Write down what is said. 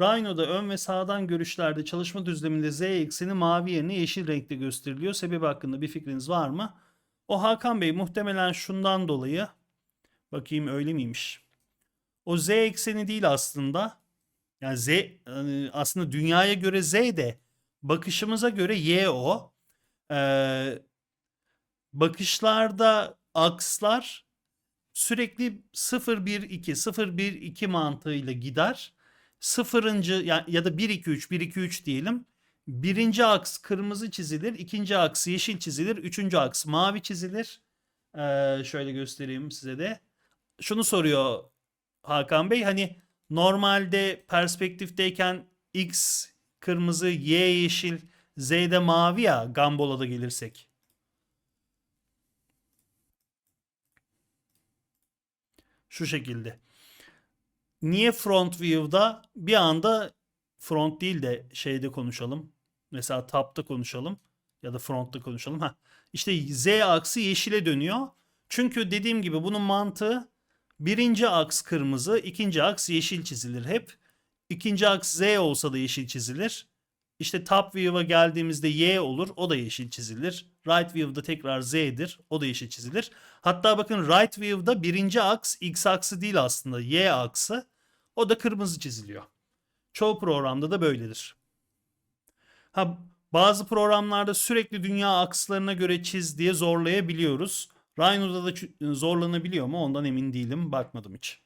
Rhino'da ön ve sağdan görüşlerde çalışma düzleminde z ekseni mavi yerine yeşil renkte gösteriliyor. Sebebi hakkında bir fikriniz var mı? O Hakan Bey muhtemelen şundan dolayı bakayım öyle miymiş? O z ekseni değil aslında. Yani z e, aslında dünyaya göre z de bakışımıza göre y o. Ee, bakışlarda akslar sürekli 0 1 2 0 1 2 mantığıyla gider. Sıfırıncı ya, ya da 1 2 3 1 2 3 diyelim. Birinci aks kırmızı çizilir, ikinci aks yeşil çizilir, üçüncü aks mavi çizilir. Ee, şöyle göstereyim size de. Şunu soruyor Hakan Bey hani normalde perspektifteyken x kırmızı, y yeşil, z de mavi ya Gambola'da gelirsek. Şu şekilde. Niye front view'da bir anda front değil de şeyde konuşalım. Mesela top'ta konuşalım ya da front'ta konuşalım. Ha. İşte z aksı yeşile dönüyor. Çünkü dediğim gibi bunun mantığı birinci aks kırmızı, ikinci aks yeşil çizilir hep. İkinci aks z olsa da yeşil çizilir. İşte top view'a geldiğimizde y olur. O da yeşil çizilir. Right view'da tekrar z'dir. O da yeşil çizilir. Hatta bakın right view'da birinci aks x aksı değil aslında y aksı. O da kırmızı çiziliyor. Çoğu programda da böyledir. Ha, bazı programlarda sürekli dünya akslarına göre çiz diye zorlayabiliyoruz. Rhino'da da zorlanabiliyor mu ondan emin değilim. Bakmadım hiç.